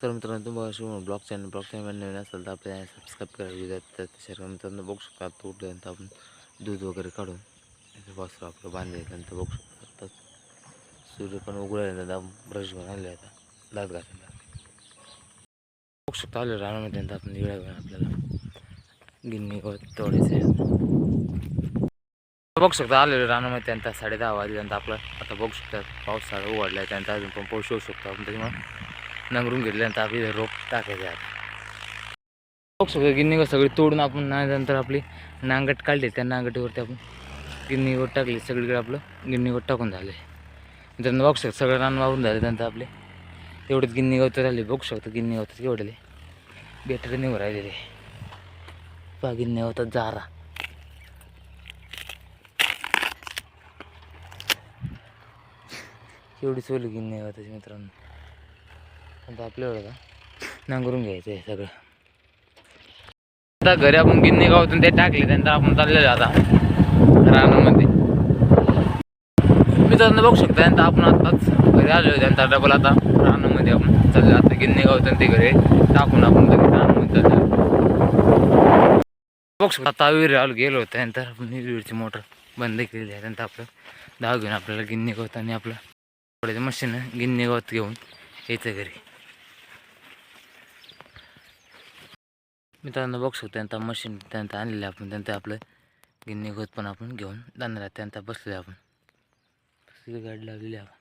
तर मित्रांनो तुम्हाला शिवून ब्लॉग चॅनल ब्लॉग चॅनल नवीन असेल तर आपल्या सबस्क्राईब करायला तर मित्रांनो बघू शकता तोपर्यंत उठल्यानंतर आपण दूध वगैरे काढून त्याचं वासरू आपलं बांधल्यानंतर बघू शकतो सूर्य पण उघडल्यानंतर ब्रश घेऊन आणले आता दात घासायला. बघू शकतो आलं रानामध्ये आपण निळा घेऊन आपल्याला. गिन्नी तोडायचे बघू शकता आलेलं रानामध्ये त्यांना साडे दहा वाजल्यानंतर आपलं आता बघू शकतात पाऊस सारा उघडला त्यानंतर अजून पण पाऊस येऊ शकतो. आपण त्याच्यामुळे नांगरून घेतल्यानंतर आपली रोप टाकायचे आहे. बघू शकतो गिन्नी सगळी तोडून आपण नंतर आपली नांगट काढली. त्या नांगटीवरती आपण गिन्नीवर टाकली. सगळीकडे आपलं गिन्नीवर टाकून झाले. मित्रांनो बघू शकतो सगळं रान वाहून झाले. त्यानंतर आपले तेवढेच गिन्नी गवत राहिले बघू शकतो गिन्नी गवतात केवढले बेटर निघून राहिलेले. पा गिन्नी गवतात जारा. एवढी सोली गिन्नी गवताची मित्रांनो. आता आपल्याकडं का? नांगरून घ्यायचं आहे सगळं. आता घरी आपण गिन्नी गावातून ते टाकले त्यानंतर आपण चाललेलो आता. रानामध्ये. मित्रांनो बघू शकता त्यानंतर आपण आताच घरी आलो त्यानंतर डबल आता. रानामध्ये आपण चाललो आता गिन्नी गावातून ते घरी टाकून आपण लगेच रानामध्ये चाललो बघू शकता आता विहीर आलो गेलो होतो त्यानंतर. आपण विहिरीची मोटर बंद केलेली आहे त्यानंतर आपलं दहा घेऊन आपल्याला गिन्नी गवत आणि आपलं थोड्याचं मशीन गिन्नी गवत घेऊन यायचं घरी. मित्रांनो बघू शकतो त्यांचा मशीन त्यांचं आणलेलं आहे आपण. त्यांचं आपलं गिन्नी गवत पण आपण घेऊन जाणार आहे त्यांचा बसलेलं आहे आपण गाडी लावलेली आहे आपण.